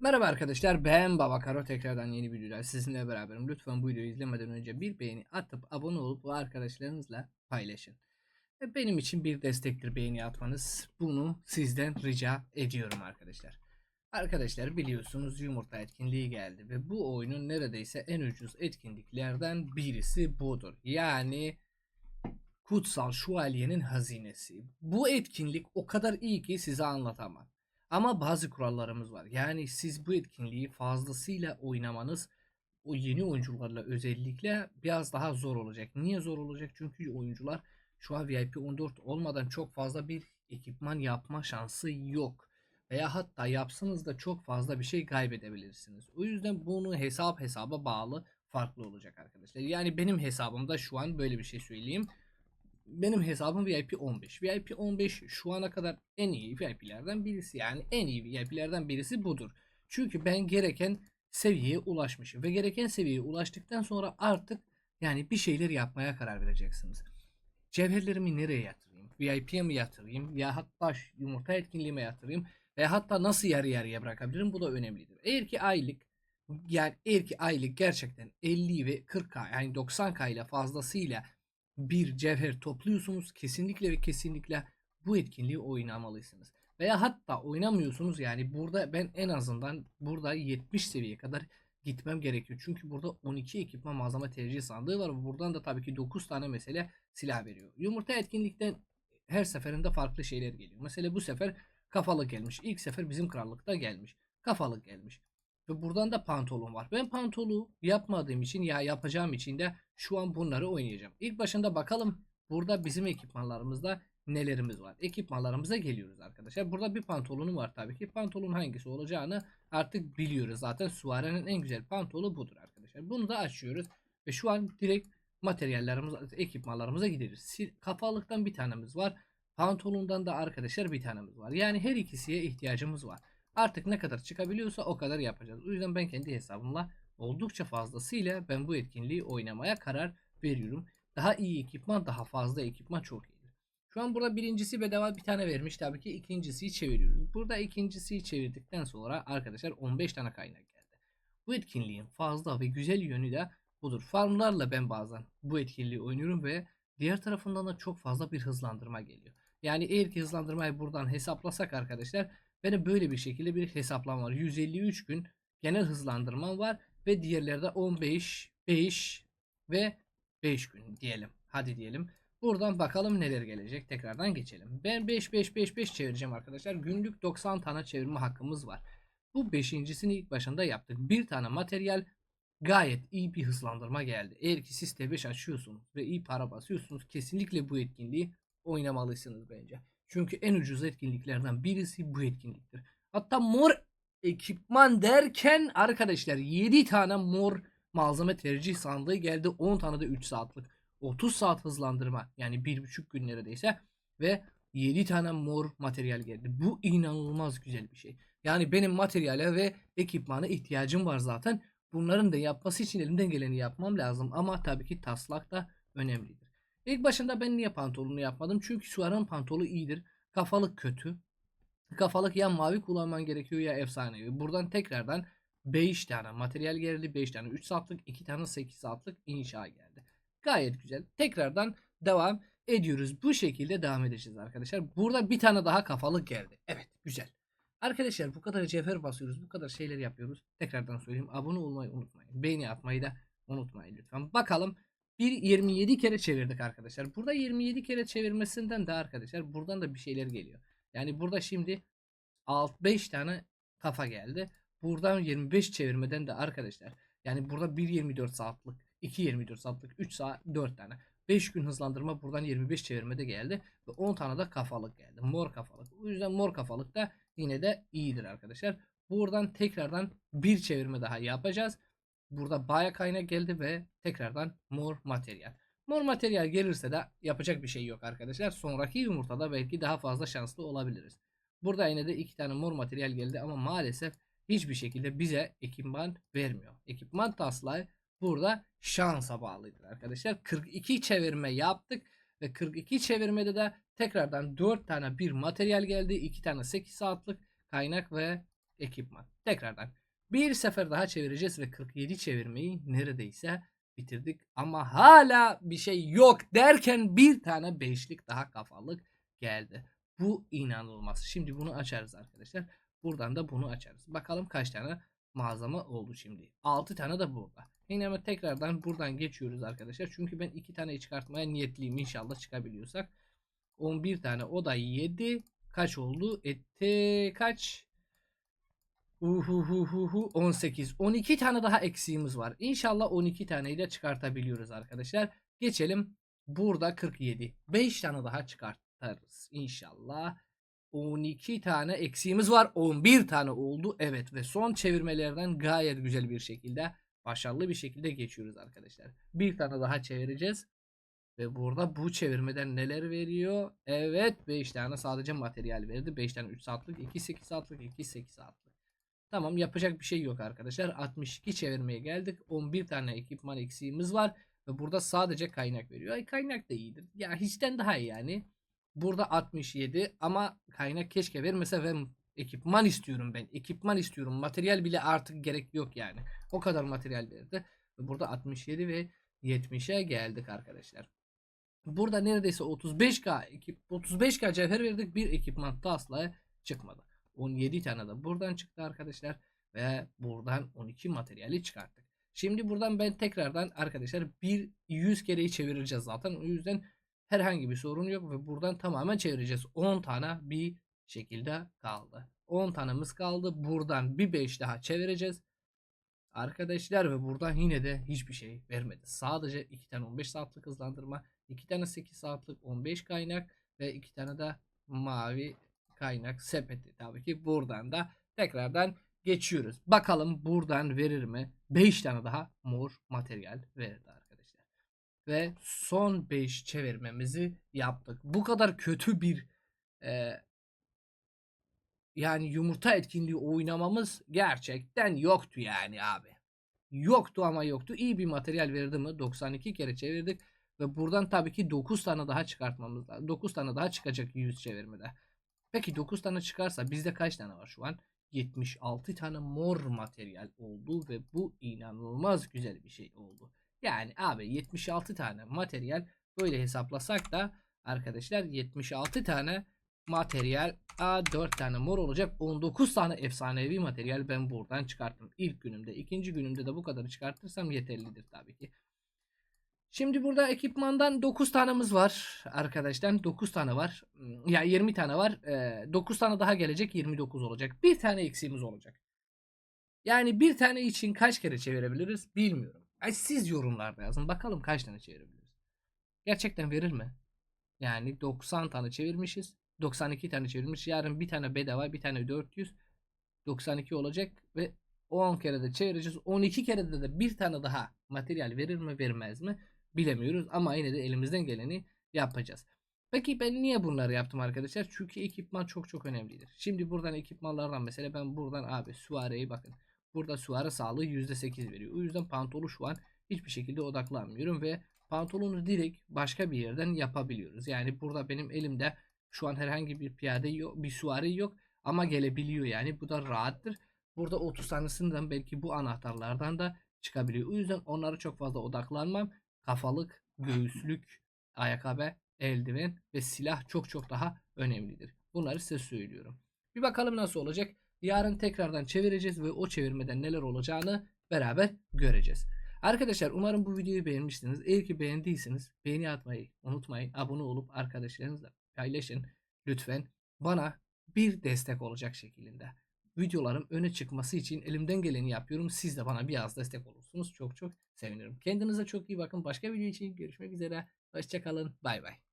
Merhaba arkadaşlar ben Baba Karo tekrardan yeni bir videoda sizinle beraberim. Lütfen bu videoyu izlemeden önce bir beğeni atıp abone olup bu arkadaşlarınızla paylaşın. Benim için bir destektir beğeni atmanız. Bunu sizden rica ediyorum arkadaşlar. Arkadaşlar biliyorsunuz yumurta etkinliği geldi ve bu oyunun neredeyse en ucuz etkinliklerden birisi budur. Yani Kutsal Şövalyenin Hazinesi. Bu etkinlik o kadar iyi ki size anlatamam. Ama bazı kurallarımız var. Yani siz bu etkinliği fazlasıyla oynamanız o yeni oyuncularla özellikle biraz daha zor olacak. Niye zor olacak? Çünkü oyuncular şu an VIP 14 olmadan çok fazla bir ekipman yapma şansı yok. Veya hatta yapsanız da çok fazla bir şey kaybedebilirsiniz. O yüzden bunu hesap hesaba bağlı farklı olacak arkadaşlar. Yani benim hesabımda şu an böyle bir şey söyleyeyim benim hesabım VIP 15. VIP 15 şu ana kadar en iyi VIP'lerden birisi. Yani en iyi VIP'lerden birisi budur. Çünkü ben gereken seviyeye ulaşmışım. Ve gereken seviyeye ulaştıktan sonra artık yani bir şeyler yapmaya karar vereceksiniz. Cevherlerimi nereye yatırayım? VIP'ye mi yatırayım? Ya hatta yumurta etkinliğime yatırayım? Ve hatta nasıl yarı yarıya bırakabilirim? Bu da önemlidir. Eğer ki aylık yani eğer ki aylık gerçekten 50 ve 40k yani 90k ile fazlasıyla bir cevher topluyorsunuz kesinlikle ve kesinlikle bu etkinliği oynamalısınız. Veya hatta oynamıyorsunuz yani burada ben en azından burada 70 seviyeye kadar gitmem gerekiyor. Çünkü burada 12 ekipman malzeme tercih sandığı var. Buradan da tabii ki 9 tane mesele silah veriyor. Yumurta etkinlikten her seferinde farklı şeyler geliyor. Mesela bu sefer kafalık gelmiş. İlk sefer bizim krallıkta gelmiş. Kafalık gelmiş. Ve buradan da pantolon var. Ben pantolu yapmadığım için ya yapacağım için de şu an bunları oynayacağım. İlk başında bakalım burada bizim ekipmanlarımızda nelerimiz var. Ekipmanlarımıza geliyoruz arkadaşlar. Burada bir pantolonu var tabii ki. Pantolon hangisi olacağını artık biliyoruz. Zaten Suare'nin en güzel pantolonu budur arkadaşlar. Bunu da açıyoruz. Ve şu an direkt materyallerimiz, ekipmanlarımıza gideriz. Kafalıktan bir tanemiz var. Pantolondan da arkadaşlar bir tanemiz var. Yani her ikisiye ihtiyacımız var. Artık ne kadar çıkabiliyorsa o kadar yapacağız. O yüzden ben kendi hesabımla oldukça fazlasıyla ben bu etkinliği oynamaya karar veriyorum. Daha iyi ekipman, daha fazla ekipman çok iyi. Şu an burada birincisi bedava bir tane vermiş. Tabii ki ikincisiyi çeviriyoruz. Burada ikincisiyi çevirdikten sonra arkadaşlar 15 tane kaynak geldi. Bu etkinliğin fazla ve güzel yönü de budur. Farmlarla ben bazen bu etkinliği oynuyorum ve diğer tarafından da çok fazla bir hızlandırma geliyor. Yani eğer ki hızlandırmayı buradan hesaplasak arkadaşlar benim böyle bir şekilde bir hesaplama var. 153 gün genel hızlandırma var ve diğerlerde 15, 5 ve 5 gün diyelim. Hadi diyelim. Buradan bakalım neler gelecek. Tekrardan geçelim. Ben 5 5 5 5 çevireceğim arkadaşlar. Günlük 90 tane çevirme hakkımız var. Bu beşincisini ilk başında yaptık. Bir tane materyal gayet iyi bir hızlandırma geldi. Eğer ki siz T5 açıyorsunuz ve iyi para basıyorsunuz kesinlikle bu etkinliği oynamalısınız bence. Çünkü en ucuz etkinliklerden birisi bu etkinliktir. Hatta mor ekipman derken arkadaşlar 7 tane mor malzeme tercih sandığı geldi. 10 tane de 3 saatlik. 30 saat hızlandırma yani 1,5 gün neredeyse ve 7 tane mor materyal geldi. Bu inanılmaz güzel bir şey. Yani benim materyale ve ekipmana ihtiyacım var zaten. Bunların da yapması için elimden geleni yapmam lazım ama tabii ki taslak da önemlidir. İlk başında ben niye pantolonu yapmadım? Çünkü Suar'ın pantolu iyidir. Kafalık kötü. Kafalık ya mavi kullanman gerekiyor ya efsanevi. Buradan tekrardan 5 tane materyal geldi. 5 tane 3 saatlik 2 tane 8 saatlik inşa geldi. Gayet güzel. Tekrardan devam ediyoruz. Bu şekilde devam edeceğiz arkadaşlar. Burada bir tane daha kafalık geldi. Evet güzel. Arkadaşlar bu kadar cevher basıyoruz. Bu kadar şeyler yapıyoruz. Tekrardan söyleyeyim. Abone olmayı unutmayın. Beğeni atmayı da unutmayın lütfen. Bakalım bir 27 kere çevirdik arkadaşlar. Burada 27 kere çevirmesinden de arkadaşlar buradan da bir şeyler geliyor. Yani burada şimdi alt 5 tane kafa geldi. Buradan 25 çevirmeden de arkadaşlar yani burada 1.24 saatlik, 2.24 saatlik, 3 saat 4 tane. 5 gün hızlandırma buradan 25 çevirmede geldi ve 10 tane de kafalık geldi. Mor kafalık. O yüzden mor kafalık da yine de iyidir arkadaşlar. Buradan tekrardan bir çevirme daha yapacağız. Burada baya kaynak geldi ve tekrardan mor materyal. Mor materyal gelirse de yapacak bir şey yok arkadaşlar. Sonraki yumurtada belki daha fazla şanslı olabiliriz. Burada yine de iki tane mor materyal geldi ama maalesef hiçbir şekilde bize ekipman vermiyor. Ekipman taslağı burada şansa bağlıdır arkadaşlar. 42 çevirme yaptık ve 42 çevirmede de tekrardan 4 tane bir materyal geldi. 2 tane 8 saatlik kaynak ve ekipman. Tekrardan bir sefer daha çevireceğiz ve 47 çevirmeyi neredeyse bitirdik. Ama hala bir şey yok derken bir tane beşlik daha kafalık geldi. Bu inanılmaz. Şimdi bunu açarız arkadaşlar. Buradan da bunu açarız. Bakalım kaç tane malzeme oldu şimdi. 6 tane de burada. Yine ama tekrardan buradan geçiyoruz arkadaşlar. Çünkü ben 2 tane çıkartmaya niyetliyim. İnşallah çıkabiliyorsak. 11 tane o da 7. Kaç oldu? Etti kaç? Uhuhuhuhu 18. 12 tane daha eksiğimiz var. İnşallah 12 taneyi de çıkartabiliyoruz arkadaşlar. Geçelim. Burada 47. 5 tane daha çıkartırız inşallah. 12 tane eksiğimiz var. 11 tane oldu. Evet ve son çevirmelerden gayet güzel bir şekilde başarılı bir şekilde geçiyoruz arkadaşlar. Bir tane daha çevireceğiz. Ve burada bu çevirmeden neler veriyor? Evet 5 tane sadece materyal verdi. 5 tane 3 saatlik, 2 8 saatlik, 2 8 saatlik. Tamam yapacak bir şey yok arkadaşlar. 62 çevirmeye geldik. 11 tane ekipman eksiğimiz var. Ve burada sadece kaynak veriyor. Ay kaynak da iyidir. Ya hiçten daha iyi yani. Burada 67 ama kaynak keşke vermese ve ekipman istiyorum ben. Ekipman istiyorum. Materyal bile artık gerek yok yani. O kadar materyal verdi. Ve burada 67 ve 70'e geldik arkadaşlar. Burada neredeyse 35k ekip 35k cevher verdik. Bir ekipman da asla çıkmadı. 17 tane de buradan çıktı arkadaşlar. Ve buradan 12 materyali çıkarttık. Şimdi buradan ben tekrardan arkadaşlar bir 100 kereyi çevireceğiz zaten. O yüzden herhangi bir sorun yok ve buradan tamamen çevireceğiz. 10 tane bir şekilde kaldı. 10 tanemiz kaldı. Buradan bir 5 daha çevireceğiz. Arkadaşlar ve buradan yine de hiçbir şey vermedi. Sadece 2 tane 15 saatlik hızlandırma, 2 tane 8 saatlik 15 kaynak ve 2 tane de mavi kaynak sepeti. Tabii ki buradan da tekrardan geçiyoruz. Bakalım buradan verir mi? 5 tane daha mor materyal verdi arkadaşlar. Ve son 5 çevirmemizi yaptık. Bu kadar kötü bir e, yani yumurta etkinliği oynamamız gerçekten yoktu yani abi. Yoktu ama yoktu. İyi bir materyal verdi mi? 92 kere çevirdik. Ve buradan tabii ki 9 tane daha çıkartmamız lazım. 9 tane daha çıkacak 100 çevirmede. Peki 9 tane çıkarsa bizde kaç tane var şu an? 76 tane mor materyal oldu ve bu inanılmaz güzel bir şey oldu. Yani abi 76 tane materyal böyle hesaplasak da arkadaşlar 76 tane materyal A 4 tane mor olacak 19 tane efsanevi materyal ben buradan çıkarttım ilk günümde ikinci günümde de bu kadarı çıkartırsam yeterlidir tabii ki. Şimdi burada ekipmandan 9 tanemiz var arkadaşlar. 9 tane var. Ya 20 tane var. Ee, 9 tane daha gelecek 29 olacak. Bir tane eksiğimiz olacak. Yani bir tane için kaç kere çevirebiliriz bilmiyorum. Ay siz yorumlarda yazın. Bakalım kaç tane çevirebiliriz. Gerçekten verir mi? Yani 90 tane çevirmişiz. 92 tane çevirmiş. Yarın bir tane bedava bir tane 400. 92 olacak ve 10 kere de çevireceğiz. 12 kere de, de bir tane daha materyal verir mi vermez mi bilemiyoruz. Ama yine de elimizden geleni yapacağız. Peki ben niye bunları yaptım arkadaşlar? Çünkü ekipman çok çok önemlidir. Şimdi buradan ekipmanlardan mesela ben buradan abi Suare'yi bakın. Burada Suare sağlığı %8 veriyor. O yüzden pantolu şu an hiçbir şekilde odaklanmıyorum ve pantolonu direkt başka bir yerden yapabiliyoruz. Yani burada benim elimde şu an herhangi bir piyade yok, bir suari yok ama gelebiliyor yani. Bu da rahattır. Burada 30 tanesinden belki bu anahtarlardan da çıkabiliyor. O yüzden onlara çok fazla odaklanmam. Kafalık, göğüslük, ayakkabı, eldiven ve silah çok çok daha önemlidir. Bunları size söylüyorum. Bir bakalım nasıl olacak. Yarın tekrardan çevireceğiz ve o çevirmeden neler olacağını beraber göreceğiz. Arkadaşlar umarım bu videoyu beğenmişsiniz. Eğer ki beğendiyseniz beğeni atmayı unutmayın. Abone olup arkadaşlarınızla paylaşın. Lütfen bana bir destek olacak şekilde. Videolarım öne çıkması için elimden geleni yapıyorum. Siz de bana biraz destek olursunuz. Çok çok sevinirim. Kendinize çok iyi bakın. Başka video için görüşmek üzere. Hoşçakalın. Bay bay.